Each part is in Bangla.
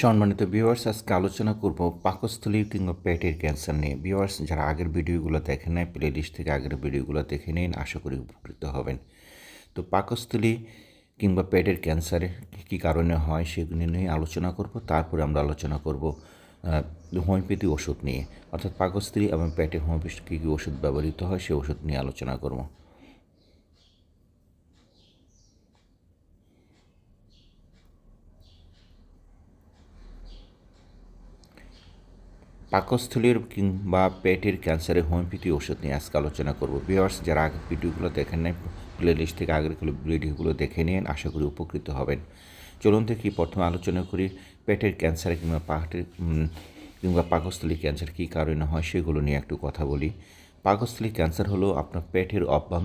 সম্মানিত ভিউয়ার্স আজকে আলোচনা করব পাকস্থলী কিংবা পেটের ক্যান্সার নিয়ে। ভিউয়ার্স যারা আগের ভিডিওগুলো দেখেন নাই প্লে লিস্ট থেকে আগের ভিডিওগুলো দেখে নিন, আশা করি উপকৃত হবেন। তো পাকস্থলী কিংবা পেটের ক্যান্সারে কী কারণে হয় সেগুলি নিয়ে আলোচনা করব, তারপরে আমরা আলোচনা করব হোমিওপ্যাথি ওষুধ নিয়ে। অর্থাৎ পাকস্থলী এবং পেটের হোমিওপ্যাথি কী কী ওষুধ ব্যবহৃত হয় সেই ওষুধ নিয়ে আলোচনা করব। পাকস্থলীর কিংবা পেটের ক্যান্সারে হোমিওপ্যাথি ওষুধ নিয়ে আজকে আলোচনা করব। ভিওয়ার্স যারা আগের ভিডিওগুলো দেখেন নাই প্লে লিস্ট থেকে আগের ভিডিওগুলো দেখে নিন, আশা করি উপকৃত হবেন। চলুন দেখি, প্রথমে আলোচনা করি পেটের ক্যান্সার কিংবা পাটের কিংবা পাকস্থলী ক্যান্সার কী কারণে হয় সেগুলো নিয়ে একটু কথা বলি। পাকস্থলী ক্যান্সার হলো আপনার পেটের অভ্যাং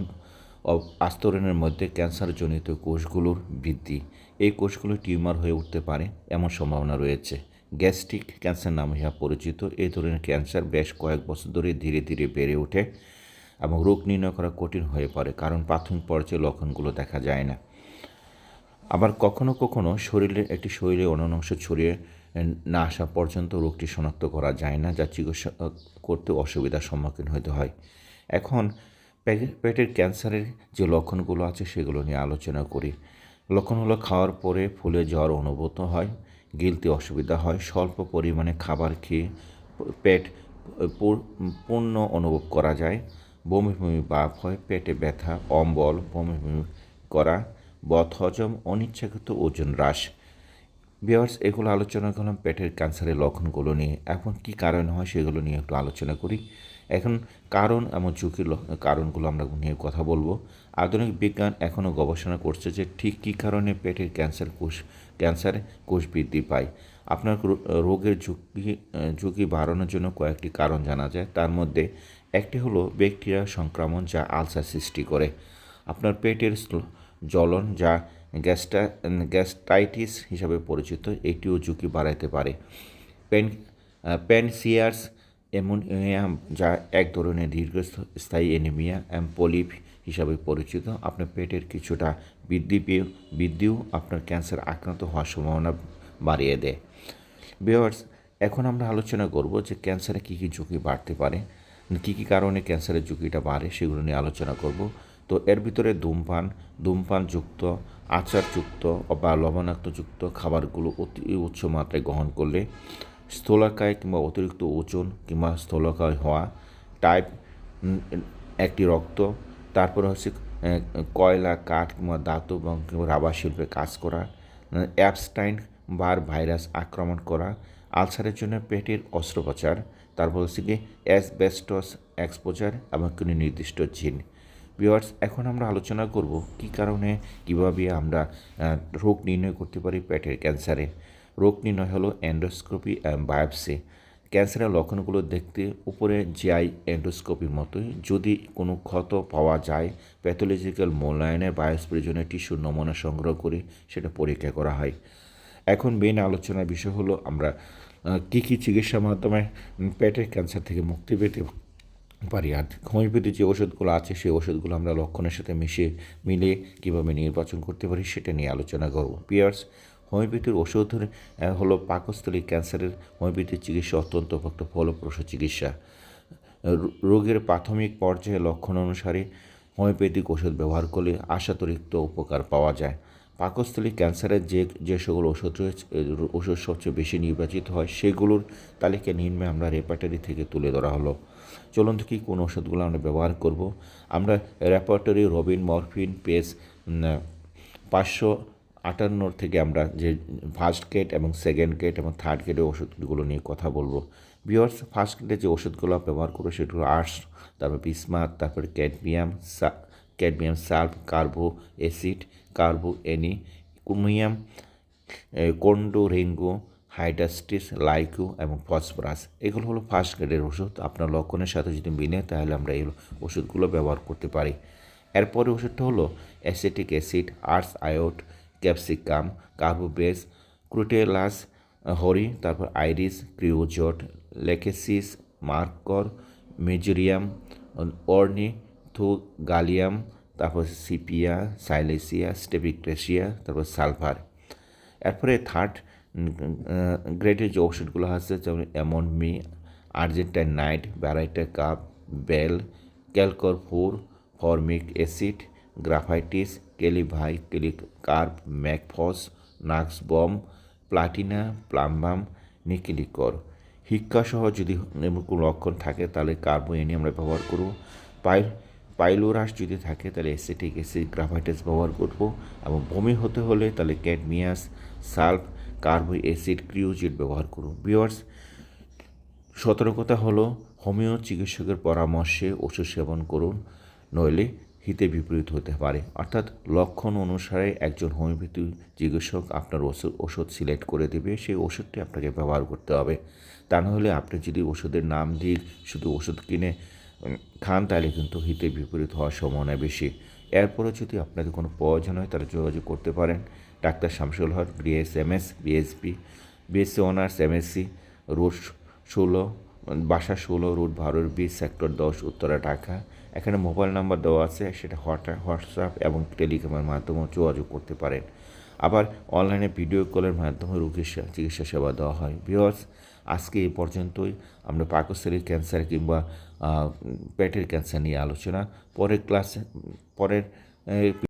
আস্তরণের মধ্যে ক্যান্সারজনিত কোষগুলোর বৃদ্ধি। এই কোষগুলো টিউমার হয়ে উঠতে পারে, এমন সম্ভাবনা রয়েছে। গ্যাস্ট্রিক ক্যান্সার নামে ইহা পরিচিত। এই ধরনের ক্যান্সার বেশ কয়েক বছর ধরে ধীরে ধীরে বেড়ে ওঠে এবং রোগ নির্ণয় করা কঠিন হয়ে পড়ে, কারণ প্রাথমিক পর্যায়ে লক্ষণগুলো দেখা যায় না। আবার কখনো কখনো শরীরের একটি শরীরে অন্য অংশ ছড়িয়ে না আসা পর্যন্ত রোগটি শনাক্ত করা যায় না, যা চিকিৎসা করতে অসুবিধার সম্মুখীন হতে হয়। এখন পেটের ক্যান্সারের যে লক্ষণগুলো আছে সেগুলো নিয়ে আলোচনা করি। লক্ষণ হলো খাওয়ার পরে ফুলে জ্বর অনুভূত হয়। গিলতে অসুবিধা হয়। স্বল্প পরিমাণে খাবার খেয়ে পেট পূর্ণ অনুভব করা যায়। বমি বমি ভাব হয়, পেটে ব্যথা, অম্বল বমি বমি করা, বথ, হজম, অনিচ্ছাকৃত ওজন হ্রাস। বিয়ার্স এগুলো আলোচনা করলাম পেটের ক্যান্সারের লক্ষণগুলো নিয়ে। এখন কি কারণ হয় সেগুলো নিয়ে একটু আলোচনা করি। এখন কারণ এবং ঝুঁকির কারণগুলো আমরা নিয়ে কথা বলব। আধুনিক বিজ্ঞান এখনও গবেষণা করছে যে ঠিক কী কারণে পেটের ক্যান্সার কোষ ক্যান্সারে কোষ বৃদ্ধি পায়। আপনার রোগের ঝুঁকি ঝুঁকি বাড়ানোর জন্য কয়েকটি কারণ জানা যায়। তার মধ্যে একটি হলো ব্যাকটেরিয়া সংক্রমণ যা আলসার সৃষ্টি করে। আপনার পেটের জ্বলন যা গ্যাস্টা, গ্যাস্টাইটিস হিসাবে পরিচিত, এটিও ঝুঁকি বাড়াইতে পারে। পেন প্যানসিয়ার্স অ্যামোনিয়া যা এক ধরনের দীর্ঘস্থায়ী অ্যানিমিয়া পলিপ হিসাবে পরিচিত। আপনার পেটের কিছুটা বৃদ্ধি পেয়ে, বৃদ্ধিও আপনার ক্যান্সার আক্রান্ত হওয়ার সম্ভাবনা বাড়িয়ে দেয়। বিয়ার্স এখন আমরা আলোচনা করব যে ক্যান্সারে কী কী ঝুঁকি বাড়তে পারে, কী কী কারণে ক্যান্সারের ঝুঁকিটা বাড়ে সেগুলো নিয়ে আলোচনা করব। তো এর ভিতরে ধূমপান, ধূমপানযুক্ত, আচারযুক্ত, বা লবণাক্তযুক্ত খাবারগুলো অতি উচ্চ মাত্রায় গ্রহণ করলে স্থলাকায় কিংবা অতিরিক্ত ওজন কিংবা স্থলাকায় হওয়া টাইপ একটি রক্ত তারপরে হচ্ছে কয়লা, কাঠ কিংবা ধাতু এবং রাবার শিল্পে কাজ করা অ্যাপস্টাইন বার ভাইরাস আক্রমণ করা, আলসারের জন্য পেটের অস্ত্রোপচার, তারপর হচ্ছে কি অ্যাসবেস্টস এক্সপোজার এবং কোনো নির্দিষ্ট জিন। বিওয়ার্স এখন আমরা আলোচনা করব কি কারণে, কীভাবে আমরা রোগ নির্ণয় করতে পারি পেটের ক্যান্সারে। রোগ নির্ণয় হলো এন্ডোস্কোপি বায়োপসি। ক্যান্সারের লক্ষণগুলো দেখতে উপরে জিআই এন্ডোস্কোপির মতোই। যদি কোনো ক্ষত পাওয়া যায়, প্যাথোলজিক্যাল মূল্যায়নের বায়োস্পির জন্য টিস্যুর নমুনা সংগ্রহ করে সেটা পরীক্ষা করা হয়। এখন মেন আলোচনার বিষয় হলো আমরা কী কী চিকিৎসার মাধ্যমে পেটের ক্যান্সার থেকে মুক্তি পেতে পারি আর হোমিওপ্যাথি যে ওষুধগুলো আছে, সেই ওষুধগুলো আমরা লক্ষণের সাথে মিশিয়ে মিলে কীভাবে নির্বাচন করতে পারি সেটা নিয়ে আলোচনা করব। পিয়ার্স হোমিওপ্যাথির ওষুধ হলো পাকস্থলী ক্যান্সারের হোমিওপ্যাথির চিকিৎসা অত্যন্ত ফলপ্রসূ চিকিৎসা। রোগের প্রাথমিক পর্যায়ে লক্ষণ অনুসারে হোমিওপ্যাথিক ওষুধ ব্যবহার করলে আশাতরিক্ত উপকার পাওয়া যায়। পাকস্থলী ক্যান্সারের যে যে সকল ওষুধ রয়েছে ওষুধ সবচেয়ে বেশি নির্বাচিত হয়, সেগুলোর তালিকা নিম্নে আমরা রেপার্টারি থেকে তুলে ধরা হলো। চলুন দেখি কোন ওষুধগুলো আমরা ব্যবহার করব। আমরা রেপার্টারি রবিন মরফিন পেস পাঁচশো আটান্নর থেকে আমরা যে ফার্স্ট গেট এবং সেকেন্ড গেট এবং থার্ড গেটের ওষুধগুলো নিয়ে কথা বলব। বিয়ার্স ফার্স্ট গেটে যে ওষুধগুলো ব্যবহার করব সেগুলো আর্টস তারপর বিসমাত তারপর cadmium cadmium sulph carbo acid carbo any কুমিয়াম কন্ডো, রেঙ্গো, হাইডাস্টিস, লাইকো এবং ফসফরাস। এগুলো হলো ফার্স্ট গ্রেডের ওষুধ। আপনার লক্ষণের সাথে যদি মিলে তাহলে আমরা এই ওষুধগুলো ব্যবহার করতে পারি। এরপরে ওষুধটা হলো অ্যাসিটিক অ্যাসিড আর্টস আয়োড ক্যাপসিকাম, কার্বোবেস, ক্রুটেলাস হরি, তারপর আইরিস, ক্রিওজট, লেকেসিস, মার্কর, মেজোরিয়াম অর্নি থু গালিয়াম তারপর সিপিয়া, সাইলেসিয়া, স্টেপিক্রেসিয়া, তারপর সালফার। এরপরে থার্ড গ্রেডের যে ওষুধগুলো আছে, যেমন এমন মি আর্জেন্টাইন নাইট ব্যারাইটা কাপ, bell ক্যালকর four formic acid, graphites কেলিভাই কেলিকার্প ম্যাকফস নাক্স বম প্লাটিনা প্লাম্বাম নিকিলিকর হিক্কাসহ যদি এমন কোনো লক্ষণ থাকে, তাহলে কার্বোএনি আমরা ব্যবহার করব। পাইল, পাইলোরাস যদি থাকে, তাহলে অ্যাসিটিক অ্যাসিড গ্রাফাইটাস ব্যবহার করব। এবং বমি হতে হলে তাহলে ক্যাডমিয়াস, সালফ, কার্বো অ্যাসিড, ক্রিওজিড ব্যবহার করব। বিয়ার্স সতর্কতা হলো হোমিও চিকিৎসকের পরামর্শে ওষুধ সেবন করুন। নইলে হিতে বিপরীত হতে পারে। অর্থাৎ লক্ষণ অনুসারে একজন হোমিওপ্যাথি চিকিৎসক আপনার ওষুধ ওষুধ সিলেক্ট করে দেবে, সেই ওষুধটি আপনাকে ব্যবহার করতে হবে। তা নাহলে আপনি যদি ওষুধের নাম দিয়ে শুধু ওষুধ কিনে খান, তাহলে কিন্তু হিতে বিপরীত হওয়ার সম্ভাবনা বেশি। এরপরে যদি আপনাদের কোনো প্রয়োজন হয়, তাহলে যোগাযোগ করতে পারেন। Doctor Shamsul Haque, BSMS, BSP, BSc honours, MSc, root ষোলো, বাসা ষোলো, রুট বারোর বিশ সেক্টর দশ, উত্তরা, ঢাকা। এখানে মোবাইল নাম্বার দেওয়া আছে, সেটা হোয়াটসঅ্যাপ হোয়াটসঅ্যাপ এবং টেলিগ্রামের মাধ্যমেও যোগাযোগ করতে পারেন। আবার অনলাইনে ভিডিও কলের মাধ্যমে রোগীর চিকিৎসা সেবা দেওয়া হয়। বিহস আজকে এই পর্যন্তই। আমরা পাকস্থলীর ক্যান্সার কিংবা পেটের ক্যান্সার নিয়ে আলোচনা। পরের ক্লাসে, পরের